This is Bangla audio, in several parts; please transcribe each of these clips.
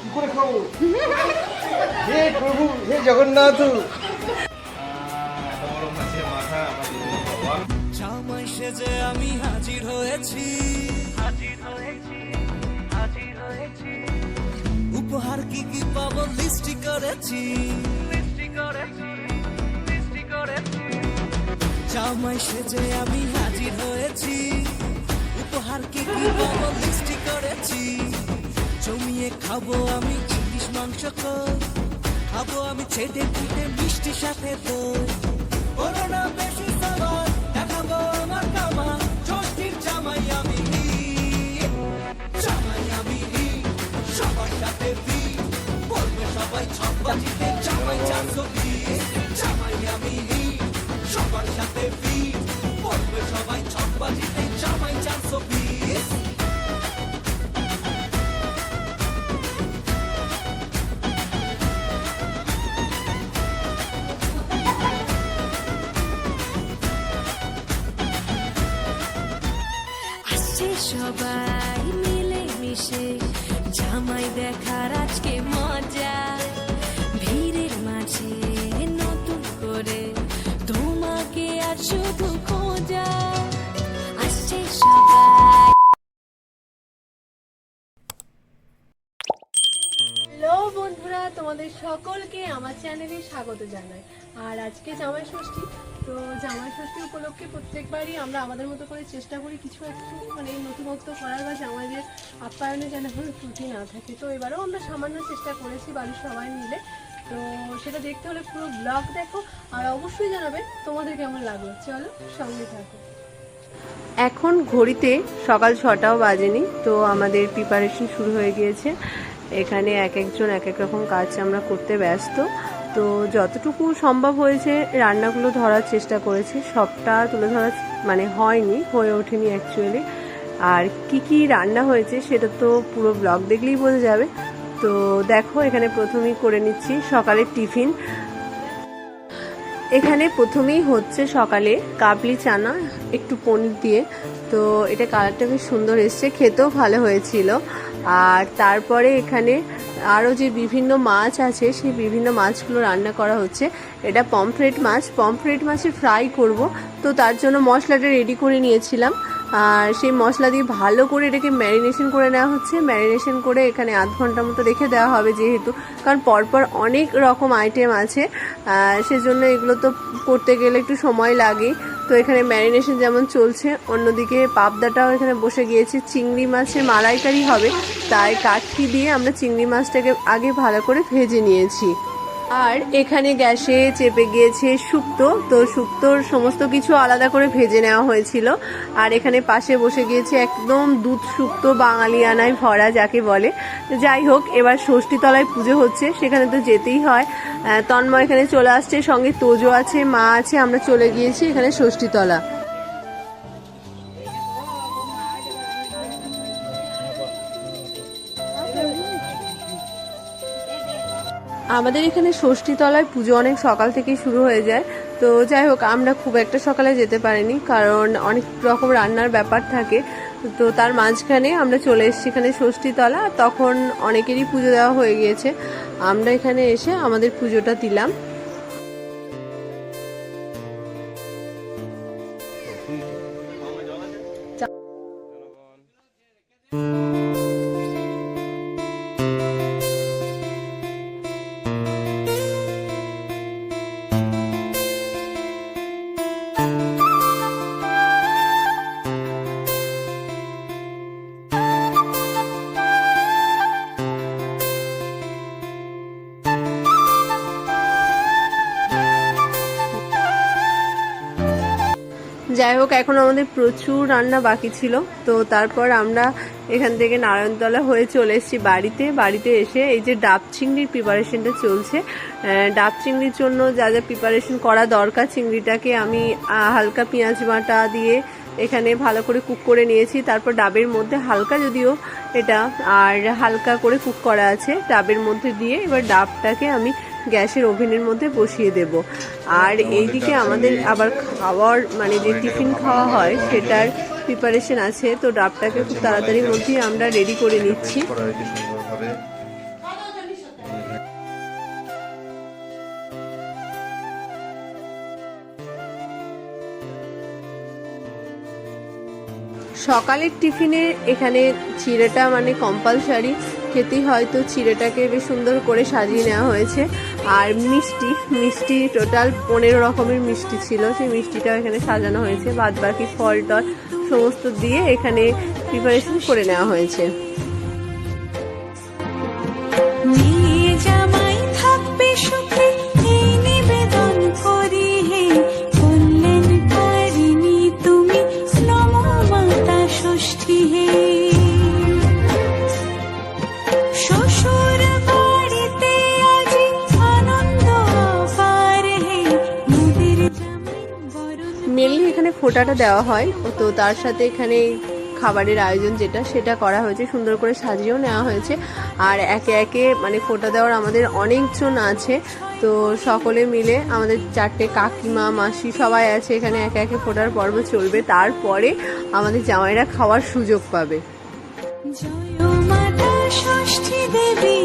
কি করে খাব। হে প্রভু, হে জগন্নাথ। জামাই সেজে আমি হাজির হয়েছি। হাজির হয়েছি হাজির হয়েছি। উপহার কি কি পাবো লিস্টি করেছি। লিস্টি করেছি লিস্টি করেছি। জামাই সেজে আমি হাজির হয়েছি। উপহার কি কি পাবো লিস্টি করেছি। জমিয়ে খাব আমি ইলিশ মাংস খাব আমি ছেটে পিঠে মিষ্টি সাথে দই। বলো না বেশি সাবার, দেখাবো আমার কামা। ষষ্ঠীর জামাই আমি জামাই আমি সবার সাথে বি। বলবে সবাই ছপ্পাচিতে জামাই চারশো বিশ জামাই আমি সবার সাথে বি। বলবে সবাই ছপ্পাচিতে জামাই চারশো বিশ চ্যানেলে স্বাগত জানাই। আর আজকে জামাই ষষ্ঠী, তো জামাই ষষ্ঠী উপলক্ষে প্রত্যেকবারই আমরা আমাদের মতো করে চেষ্টা করি কিছু একটু মানে নতুনত্ব করার বা জামাইদের আপ্যায়নে যেন কোনো ত্রুটি না থাকে। তো এবারেও আমরা সামান্য চেষ্টা করেছি বাড়ির সবাই মিলে। তো সেটা দেখতে হলে পুরো ব্লগ দেখো, আর অবশ্যই জানাবে তোমাদের কেমন লাগল। চলো সঙ্গে থাকো। এখন ঘড়িতে সকাল ছটাও বাজেনি, তো আমাদের প্রিপারেশন শুরু হয়ে গিয়েছে। এখানে এক একজন এক এক রকম কাজ আমরা করতে ব্যস্ত। তো যতটুকু সম্ভব হয়েছে রান্নাগুলো ধরার চেষ্টা করেছি। সবটা তুলে ধরা মানে হয়নি, হয়ে ওঠেনি অ্যাকচুয়ালি আর কি কি রান্না হয়েছে সেটা তো পুরো ব্লগ দেখলেই বোঝা যাবে। তো দেখো, এখানে প্রথমেই করে নিচ্ছি সকালের টিফিন। এখানে প্রথমেই হচ্ছে সকালে কাবলি চানা, একটু পনির দিয়ে। তো এটা কালারটা বেশ সুন্দর এসছে, খেতেও ভালো হয়েছিল। আর তারপরে এখানে আরও যে বিভিন্ন মাছ আছে, সেই বিভিন্ন মাছগুলো রান্না করা হচ্ছে। এটা পমফ্রেট মাছ। পমফ্রেট মাছের ফ্রাই করব। তো তার জন্য মশলাটা রেডি করে নিয়েছিলাম। আর সেই মশলা দিয়ে ভালো করে এটাকে ম্যারিনেশন করে নেওয়া হচ্ছে। ম্যারিনেশন করে এখানে আধ ঘণ্টা মতো রেখে দেওয়া হবে যেহেতু। কারণ পরপর অনেক রকম আইটেম আছে। সেজন্য এগুলো তো করতে গেলে একটু সময় লাগে। তো এখানে ম্যারিনেশন যেমন চলছে, অন্যদিকে পাবদাটাও এখানে বসে গিয়েছে। চিংড়ি মাছের মালাইকারি হবে, তাই কাঠি দিয়ে আমরা চিংড়ি মাছটাকে আগে ভালো করে ভেজে নিয়েছি। আর এখানে গ্যাসে চেপে গিয়েছে শুক্তো তো শুক্তোর সমস্ত কিছু আলাদা করে ভেজে নেওয়া হয়েছিল। আর এখানে পাশে বসে গিয়েছে একদম দুধ শুক্তো বাঙালিয়ানায় ভরা, যাকে বলে। যাই হোক, এবার ষষ্ঠী তলায় পুজো হচ্ছে, সেখানে তো যেতেই হয়। তন্ময় এখানে চলে আসছে, সঙ্গে তোজো আছে, মা আছে, আমরা চলে গিয়েছি এখানে ষষ্ঠীতলা। আমাদের এখানে ষষ্ঠীতলায় পুজো অনেক সকাল থেকেই শুরু হয়ে যায়। তো যাই হোক, আমরা খুব একটা সকালে যেতে পারিনি, কারণ অনেক রকম রান্নার ব্যাপার থাকে। তো তার মাঝখানে আমরা চলে এসেছি এখানে ষষ্ঠীতলা, তখন অনেকেরই পুজো দেওয়া হয়ে গিয়েছে। আমরা এখানে এসে আমাদের পুজোটা দিলাম। আমাদের প্রচুর রান্না বাকি ছিল, তো তারপর আমরা এখান থেকে নারায়ণতলা হয়ে চলে এসেছি বাড়িতে। বাড়িতে এসে এই যে ডাব চিংড়ির প্রিপারেশনটা চলছে ডাব চিংড়ির জন্য যা যা প্রিপারেশন করা দরকার, চিংড়িটাকে আমি হালকা পেঁয়াজ বাটা দিয়ে এখানে ভালো করে কুক করে নিয়েছি। তারপর ডাবের মধ্যে হালকা যদিও এটা, আর হালকা করে কুক করা আছে, ডাবের মধ্যে দিয়ে এবার ডাবটাকে আমি গ্যাসের ওভেনের মধ্যে বসিয়ে দেব। আর এইদিকে আমাদের আবার খাওয়ার মানে যে টিফিন খাওয়া হয় সেটার প্রিপারেশন আছে। তো ডাবটাকে খুব তাড়াতাড়ির মধ্যেই আমরা রেডি করে নিচ্ছি। সকালের টিফিনে এখানে চিড়েটা মানে কম্পালসারি খেতেই হয়তো চিড়েটাকে বেশ সুন্দর করে সাজিয়ে নেওয়া হয়েছে। আর মিষ্টি মিষ্টি টোটাল পনেরো রকমের মিষ্টি ছিল। সেই মিষ্টিটাও এখানে সাজানো হয়েছে। বাদ বাকি ফল টল সমস্ত দিয়ে এখানে প্রিপারেশন করে নেওয়া হয়েছে। ফোঁটাটা দেওয়া হয়, তো তার সাথে এখানে খাবারের আয়োজন যেটা, সেটা করা হয়েছে, সুন্দর করে সাজিয়েও নেওয়া হয়েছে। আর একে একে মানে ফোঁটা দেওয়ার আমাদের অনেকজন আছে, তো সকলে মিলে আমাদের চারটে কাকিমা, মাসি সবাই আছে, এখানে একে একে ফোটার পর্ব চলবে। তারপরে আমাদের জামাইরা খাওয়ার সুযোগ পাবে। জয় মাতা ষষ্ঠী দেবী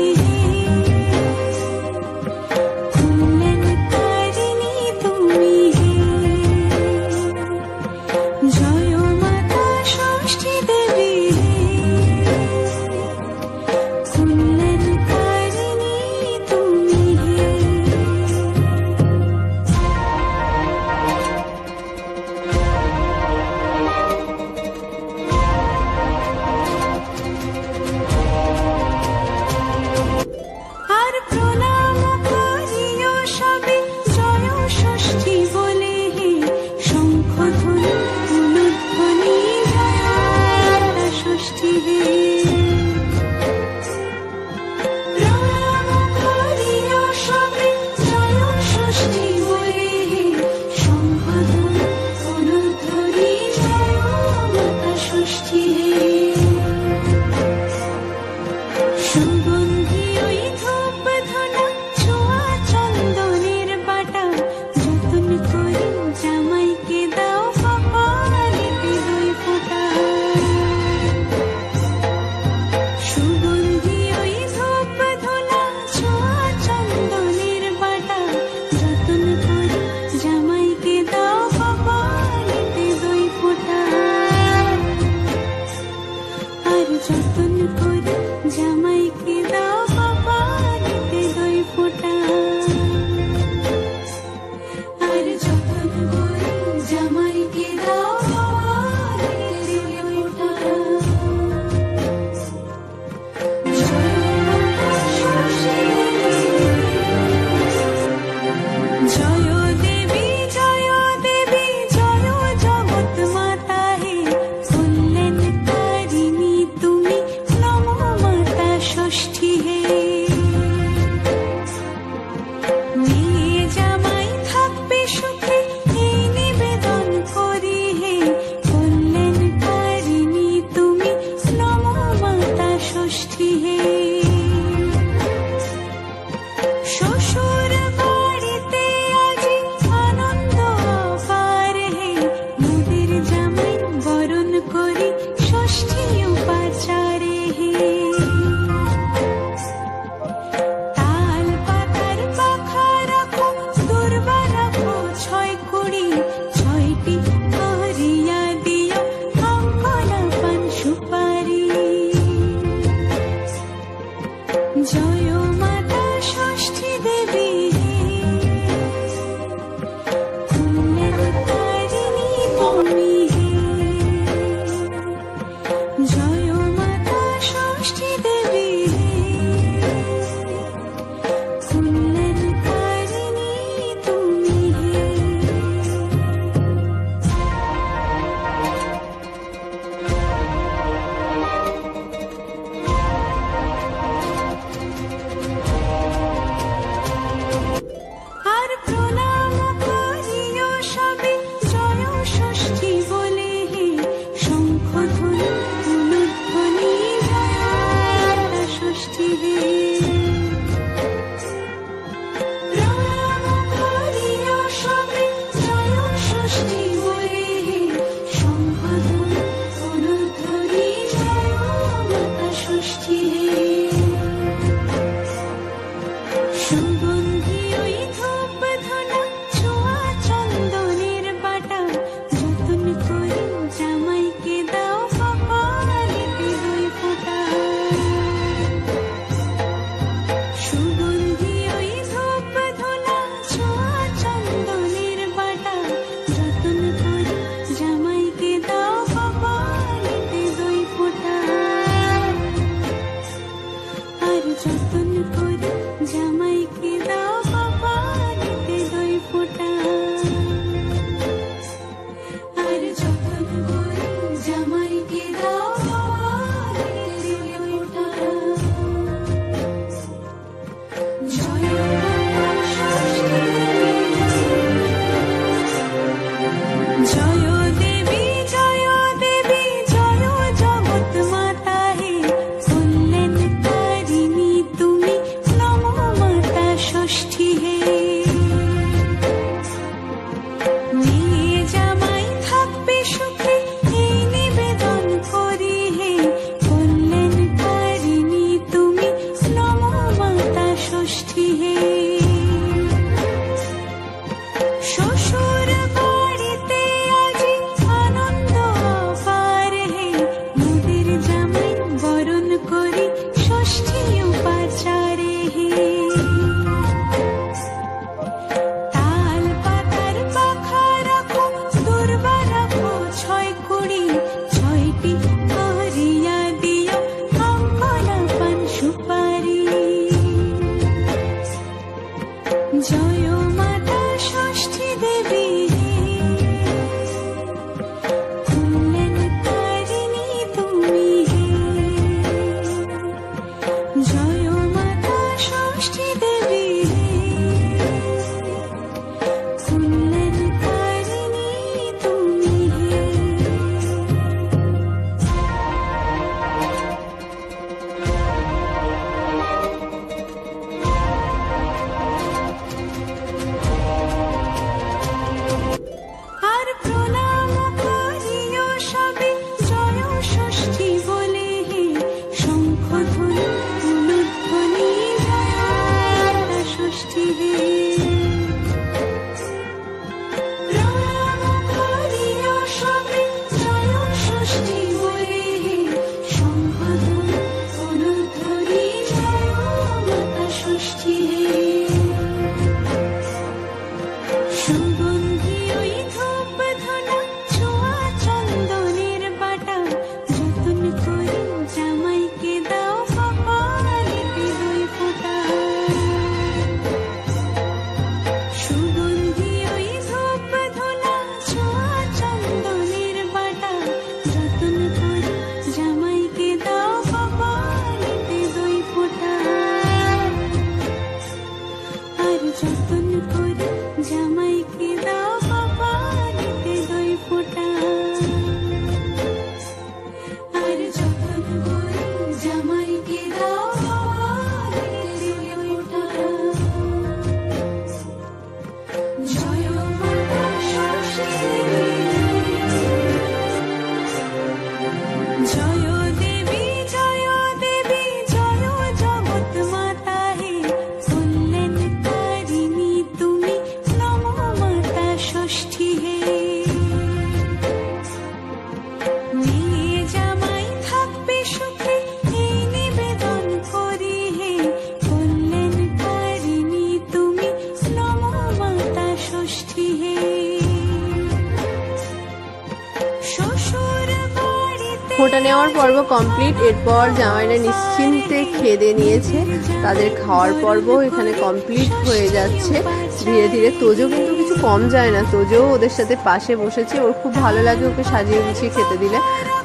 কমপ্লিট এরপর জামাইরা নিশ্চিন্তে খেদে নিয়েছে তাদের খাওয়ার পর্ব। এখানে কমপ্লিট হয়ে যাচ্ছে। ধীরে ধীরে তোজো কিন্তু কিছু কম যায় না। তোজো ওদের সাথে পাশে বসেছে। ওর খুব ভালো লাগে ওকে সাজিয়ে গুছিয়ে খেতে দিলে।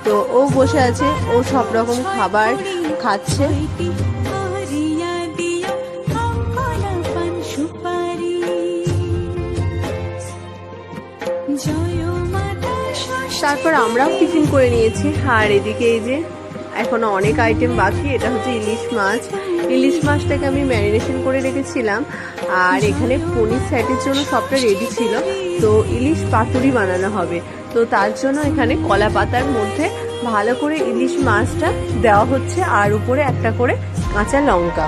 তো ও বসে আছে। ও সব রকম খাবার খাচ্ছে। তারপর আমরাও টিফিন করে নিয়েছি। আর এদিকে এই যে এখনও অনেক আইটেম বাকি, এটা হচ্ছে ইলিশ মাছ। ইলিশ মাছটাকে আমি ম্যারিনেশন করে রেখেছিলাম। আর এখানে পনির স্যাটের জন্য সবটা রেডি ছিল। তো ইলিশ পাতুরি বানানো হবে। তো তার জন্য এখানে কলা পাতার মধ্যে ভালো করে ইলিশ মাছটা দেওয়া হচ্ছে। আর উপরে একটা করে কাঁচা লঙ্কা।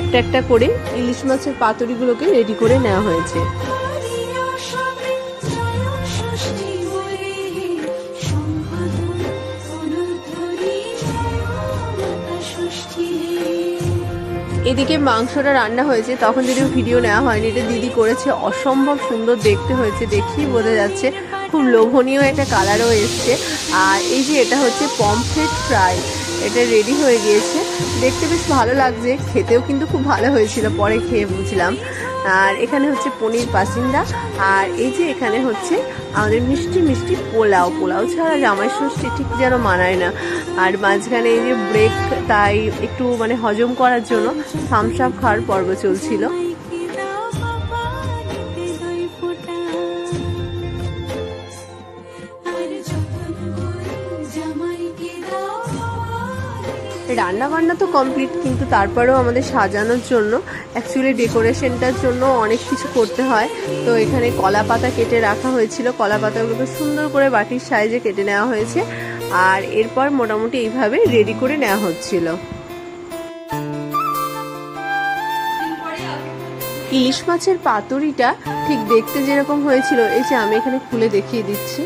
একটা একটা করে ইলিশ মাছের পাতুরিগুলোকে রেডি করে নেওয়া হয়েছে। এদিকে মাংসটা রান্না হয়েছে, তখন যদিও ভিডিও নেওয়া হয়নি, এটা দিদি করেছে, অসম্ভব সুন্দর দেখতে হয়েছে দেখি বোঝা যাচ্ছে, খুব লোভনীয় একটা কালারও এসছে। আর এই যে এটা হচ্ছে পমফ্রেট ফ্রাই এটা রেডি হয়ে গিয়েছে। দেখতে বেশ ভালো লাগছে। খেতেও কিন্তু খুব ভালো হয়েছিল, পরে খেয়ে বুঝলাম। আর এখানে হচ্ছে পনির পাসিন্দা, আর এই যে এখানে হচ্ছে আমাদের মিষ্টি মিষ্টি পোলাও। পোলাও ছাড়া জামাই ষষ্ঠী ঠিক যেন মানায় না। আর মাঝখানে এই যে ব্রেক, তাই একটু মানে হজম করার জন্য থামস আপ খাওয়ার পর্ব চলছিল। রান্না বান্না তো কমপ্লিট কিন্তু তারপরেও আমাদের সাজানোর জন্য অ্যাকচুয়ালি ডেকোরেশনটার জন্য অনেক কিছু করতে হয়। তো এখানে কলা পাতা কেটে রাখা হয়েছিল। কলা পাতাগুলোকে সুন্দর করে বাটির সাইজে কেটে নেওয়া হয়েছে। আর এরপর মোটামুটি এইভাবে রেডি করে নেওয়া হচ্ছিল। ইলিশ মাছের পাতুরিটা ঠিক দেখতে যেরকম হয়েছিল, এই যে আমি এখানে খুলে দেখিয়ে দিচ্ছি।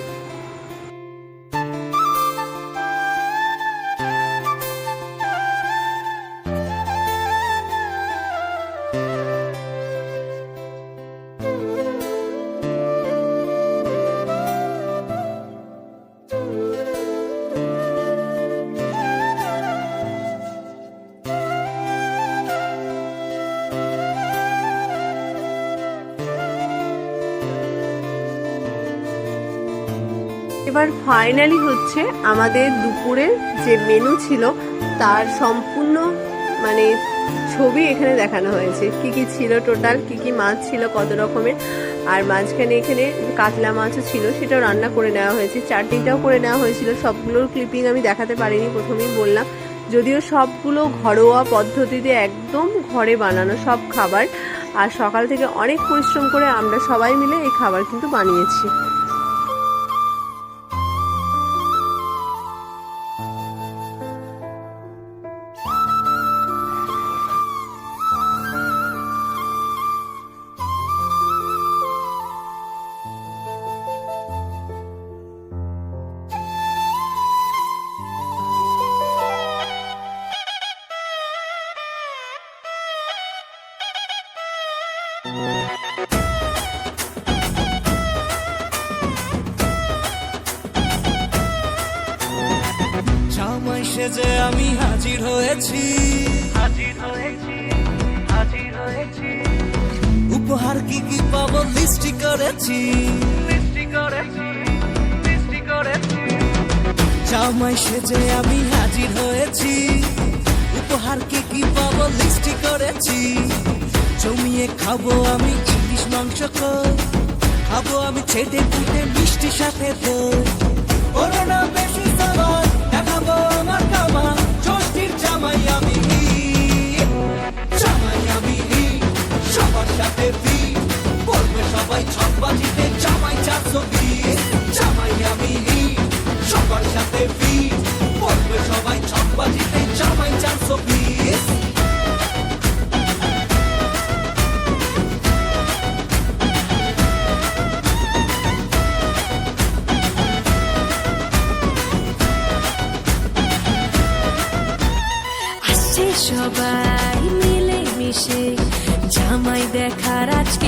এবার ফাইনালি হচ্ছে আমাদের দুপুরের যে মেনু ছিল, তার সম্পূর্ণ মানে ছবি এখানে দেখানো হয়েছে। কি কি ছিল টোটাল কি কি মাছ ছিল, কত রকমের, আর মাঝখানে এখানে কাতলা মাছও ছিল, সেটাও রান্না করে নেওয়া হয়েছে। চাটনিটাও করে নেওয়া হয়েছিল। সবগুলোর ক্লিপিং আমি দেখাতে পারিনি, প্রথমেই বললাম। যদিও সবগুলো ঘরোয়া পদ্ধতিতে একদম ঘরে বানানো সব খাবার, আর সকাল থেকে অনেক পরিশ্রম করে আমরা সবাই মিলে এই খাবার কিন্তু বানিয়েছি। করেছি। জামাই সেজে আমি হাজির হয়েছি। উপহার কি কি পাবো লিস্টি করেছি। জমিয়ে খাব আমি ইলিশ মাংস খাব আমি ছেটে পুটে মিষ্টি সাথে দই করোনা বেশি সবার ছকবাজিতে জামাই চারশো বিশ জামাই আমি সবার সাথে বলবে সবাই বিশ সবাই মিলে মিশে জামাই দেখার আজকে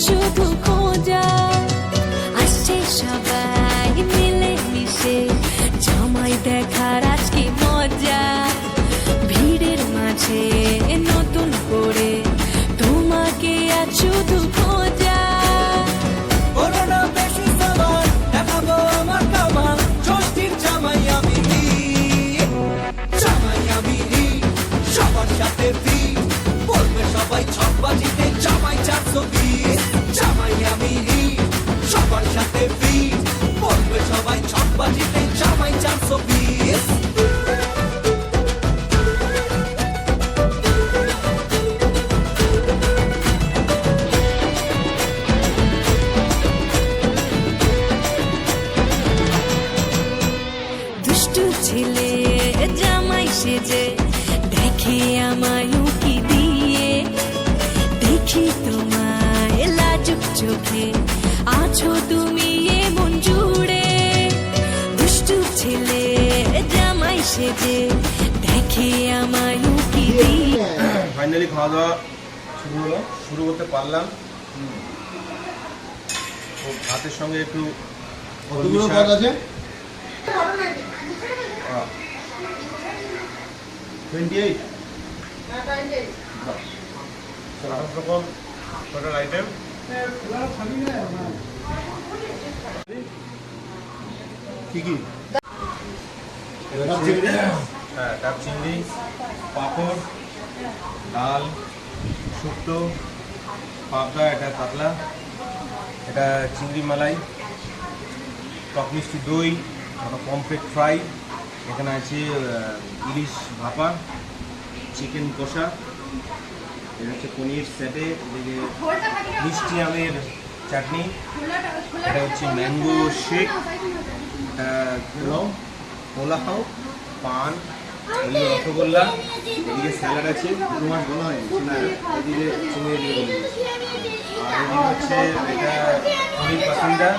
শুধু খোঁজা দেখে আমায় উকি দিয়ে। দেখি তোমায় লাজুক চোখে। আছো তুমি এমন জুড়ে। দুষ্টু ছেলে সেজে। দেখে আমায় উকি দিয়ে। ফাইনালি খাওয়া দাওয়া শুরু হলো। শুরু করতে পারলাম। ভাতের সঙ্গে একটু কতগুলো পদ আছে? টোয়েন্টি এইট আইটেম ডাব চিংড়ি? পাঁপড় ডাল শুক্তো পাবদা এটা কাতলা এটা চিংড়ি মালাই টক মিষ্টি দই একটা পমফ্রেট ফ্রাই এখানে আছে ইলিশ ভাপা চিকেন কষা। এটা হচ্ছে পনির সেটে, এদিকে মিষ্টি আমের চাটনি। এটা হচ্ছে ম্যাঙ্গো শেক, এটা পোলাও পান রসগোল্লা, এদিকে স্যালাড আছে দু মাস বলা হয়নি না এদিকে চিংড়ি দিয়ে বলি আর এদিকে হচ্ছে এটা পনির পাসিন্দা,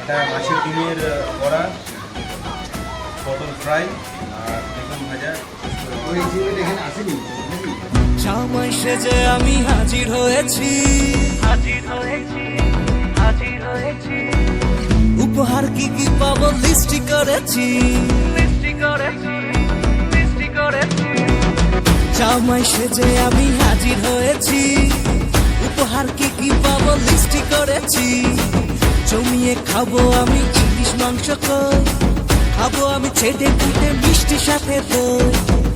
এটা মাছের ডিমের বড়া, পটল ফ্রাই জামাই সেজে আমি হাজির হয়েছি। হাজির হয়েছি হাজির হয়েছি। উপহার কি কি পাবো লিস্টি করেছি। লিস্টি করেছি লিস্টি করেছি। জামাই সেজে আমি হাজির হয়েছি। উপহার কি কি পাবো লিস্টি করেছি। জমিয়ে খাব আমি ইলিশ মাংস খাব আমি ছেটে ফুটে মিষ্টি সাথে দই।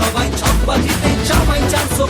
সবাই ছক বাজিতে জামাই চারশো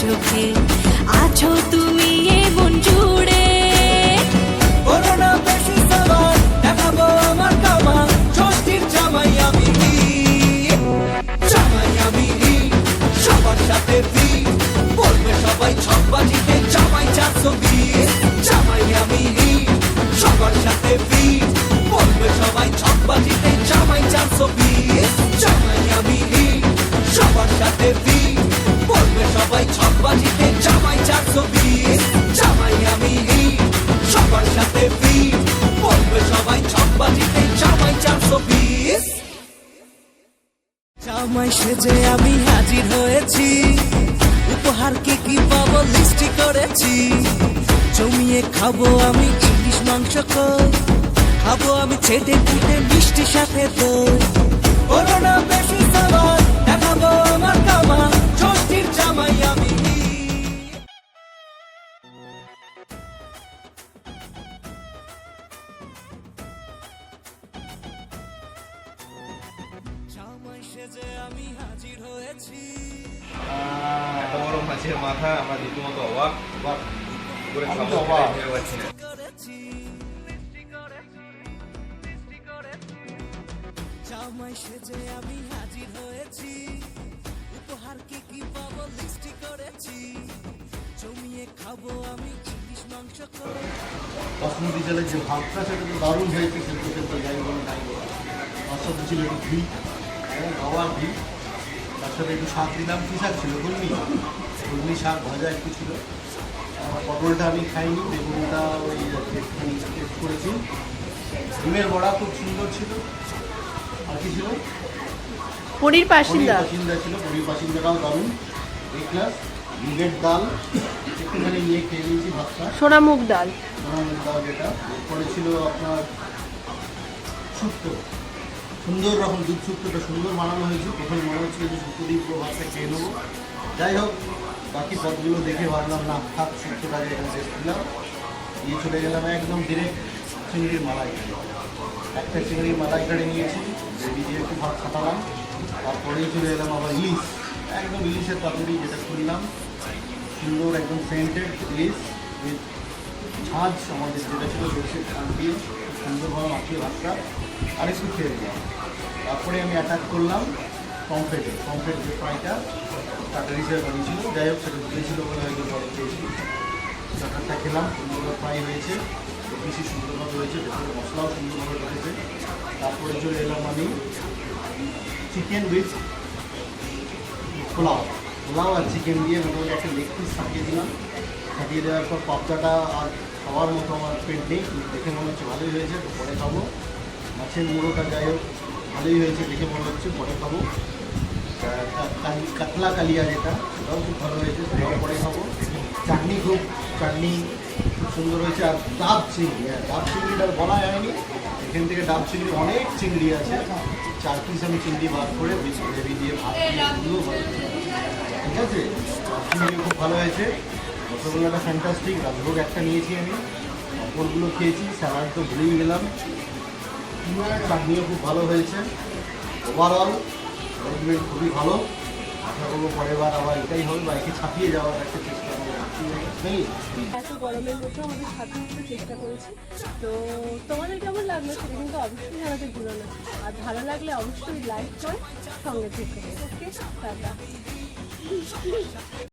চোখে। আছো তুমি জুড়ে। করোনা বেশি সাবার, দেখাবো আমার কামা ষষ্ঠীর জামাই আমি জামাই আমি সবার সাথে বলবে সবাই ছক বাজিতে জামাই চারশো বিশ জামাই আমি সবার সাথে সবাই ছক বাজিতে জামাই চারশো বিশ সেজে আমি হাজির হয়েছি উপহার কি কি পাবো, লিস্টি করেছি। জমিয়ে খাব আমি ইলিশ মাংস খাব আমি ছেটে ফুটে মিষ্টি সাথে তো করোনা বেশি সাবার সেজে আমি হাজির হয়েছি। উপহার কি কি পাবো লিস্টি করেছি। জমিয়ে খাব আমি ইলিশ মাংস করে বাসমতি চালের যে ভাতটা সেটা তো দারুণ হয়েছে সেদ্ধ সেদ্ধ যাই বলে ছিল একটু ঘি ঘি তার সাথে একটু শাক দিলাম, কী শাক ছিল? শাক ভাজা একটু ছিল পটলটা আমি খাইনি বেগুনটা ওই একটুখানি টেস্ট করেছি। ডিমের বড়া খুব সুন্দর ছিল। আর কি ছিল? পনির পাসিন্দা। পাসিন্দা ছিল পনির পাসিন্দাটাও দারুণ। এই ক্লাস মুগের ডাল। একটুখানি নিয়ে খেয়ে নিয়েছি ভাতটা। সোনা মুগ ডাল। সোনামুখ ডাল যেটা। এরপরে ছিল আপনার শুক্তো। সুন্দর রকম দুধ শুক্তোটা সুন্দর বানানো হয়েছে। প্রথমে মনে হচ্ছিল যে শুক্তো দিয়ে পুরো ভাতটা খেয়ে নেব। যাই হোক, বাকি পদগুলো দেখে ভাবলাম, না, থাক, শুক্তোটা এখানে শেষ দিলাম দিয়ে চলে গেলাম একদম ডিরেক্ট চিংড়ির মালাইকারি একটা চিংড়ির মালাইকারি নিয়েছি, রেডি দিয়ে একটু ভাত খাটালাম। তারপরেই চলে এলাম আবার ইলিশ। একদম ইলিশের পাতুরি যেটা খুললাম সুন্দর একদম সেন্টেড ইলিশ উইথ ঝাঁজ আমাদের যেটা ছিল সরষের ছাঁচ দিয়ে। সুন্দরভাবে মাখিয়ে ভাতটা আরেকটু খেয়ে দিলাম তারপরে আমি অ্যাটাক করলাম পমফ্রেটে পমফ্রেট যে ফ্রাইটা স্টার্টার হিসেবে বানিয়েছিল যাই হোক, সেটা দিয়েছিল বলে হয়তো পরে খেয়েছি। স্টার্টারটা খেলাম সুন্দরভাবে ফ্রাই হয়েছে। বেশি সুন্দরভাবে হয়েছে, ভেতরে মশলাও সুন্দরভাবে ঢুকেছে। তারপরে চলে এলাম আমি চিকেন উইথ পোলাও। পোলাও আর চিকেন দিয়ে মোটামুটি একটা লেগ পিস ছাপিয়ে দিলাম। ছাপিয়ে দেওয়ার পর পাপড়াটা আর খাওয়ার মতো আমার পেট নেই, দেখে মনে হচ্ছে ভালোই হয়েছে পরে খাব। মাছের মুড়োটা যাই হোক, ভালোই হয়েছে, দেখে মনে হচ্ছে, পরে খাব। কাতলা কালিয়া যেটা, সেটাও খুব ভালো হয়েছে সেটাও পরে খাব। চাটনি খুব চাটনি খুব সুন্দর হয়েছে, আর ডাব চিংড়ি হ্যাঁ ডাব চিংড়িটা বলা হয়নি এখান থেকে ডাব চিংড়ি, অনেক চিংড়ি আছে। চার পিস আমি চিংড়ি বার করে গ্রেভি দিয়ে ভাত দিয়ে ঠিক আছে? চিংড়ি খুব ভালো হয়েছে। রসগোল্লাটা ফ্যান্টাস্টিক রাজভোগ একটা নিয়েছি আমি। পাঁপড়গুলো খেয়েছি স্যালাড তো ভুলেই গেলাম। চাটনিও খুব ভালো হয়েছে। ওভারঅল অ্যারেঞ্জমেন্ট খুবই ভালো। আশা করব পরের বার আবার এটাই হবে বাইকে ছাপিয়ে যাওয়ার একটা চেষ্টা করব। এত গরমের মধ্যে আমাদের নিতে চেষ্টা করেছি। তো তোমাদের কেমন লাগল কিন্তু অবশ্যই না। আর ভালো লাগলে অবশ্যই লাইক করে সঙ্গে